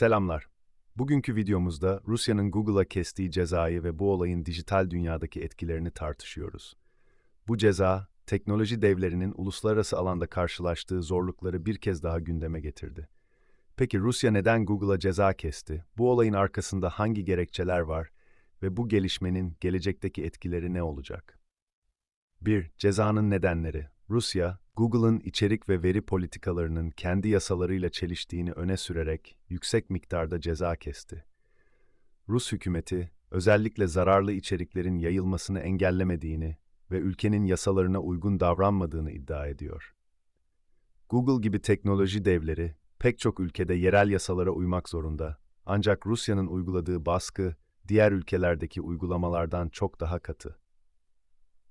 Selamlar. Bugünkü videomuzda Rusya'nın Google'a kestiği cezayı ve bu olayın dijital dünyadaki etkilerini tartışıyoruz. Bu ceza, teknoloji devlerinin uluslararası alanda karşılaştığı zorlukları bir kez daha gündeme getirdi. Peki Rusya neden Google'a ceza kesti? Bu olayın arkasında hangi gerekçeler var ve bu gelişmenin gelecekteki etkileri ne olacak? 1. Cezanın nedenleri. Rusya, Google'ın içerik ve veri politikalarının kendi yasalarıyla çeliştiğini öne sürerek yüksek miktarda ceza kesti. Rus hükümeti, özellikle zararlı içeriklerin yayılmasını engellemediğini ve ülkenin yasalarına uygun davranmadığını iddia ediyor. Google gibi teknoloji devleri pek çok ülkede yerel yasalara uymak zorunda. Ancak Rusya'nın uyguladığı baskı diğer ülkelerdeki uygulamalardan çok daha katı.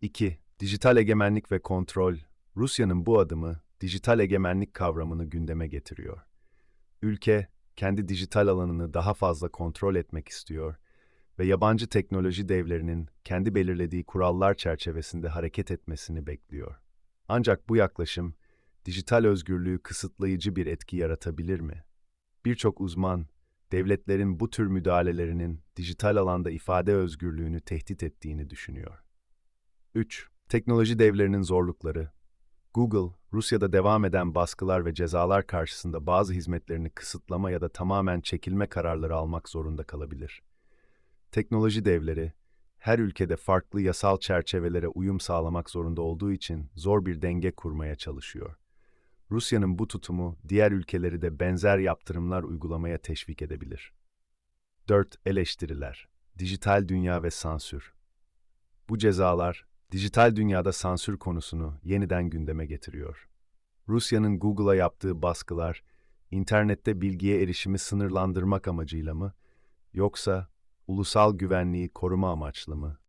2. Dijital egemenlik ve kontrol. Rusya'nın bu adımı dijital egemenlik kavramını gündeme getiriyor. Ülke kendi dijital alanını daha fazla kontrol etmek istiyor ve yabancı teknoloji devlerinin kendi belirlediği kurallar çerçevesinde hareket etmesini bekliyor. Ancak bu yaklaşım dijital özgürlüğü kısıtlayıcı bir etki yaratabilir mi? Birçok uzman devletlerin bu tür müdahalelerinin dijital alanda ifade özgürlüğünü tehdit ettiğini düşünüyor. 3. Teknoloji devlerinin zorlukları. Google, Rusya'da devam eden baskılar ve cezalar karşısında bazı hizmetlerini kısıtlama ya da tamamen çekilme kararları almak zorunda kalabilir. Teknoloji devleri, her ülkede farklı yasal çerçevelere uyum sağlamak zorunda olduğu için zor bir denge kurmaya çalışıyor. Rusya'nın bu tutumu diğer ülkeleri de benzer yaptırımlar uygulamaya teşvik edebilir. 4. Eleştiriler. Dijital dünya ve sansür. Bu cezalar dijital dünyada sansür konusunu yeniden gündeme getiriyor. Rusya'nın Google'a yaptığı baskılar, internette bilgiye erişimi sınırlandırmak amacıyla mı, yoksa ulusal güvenliği koruma amaçlı mı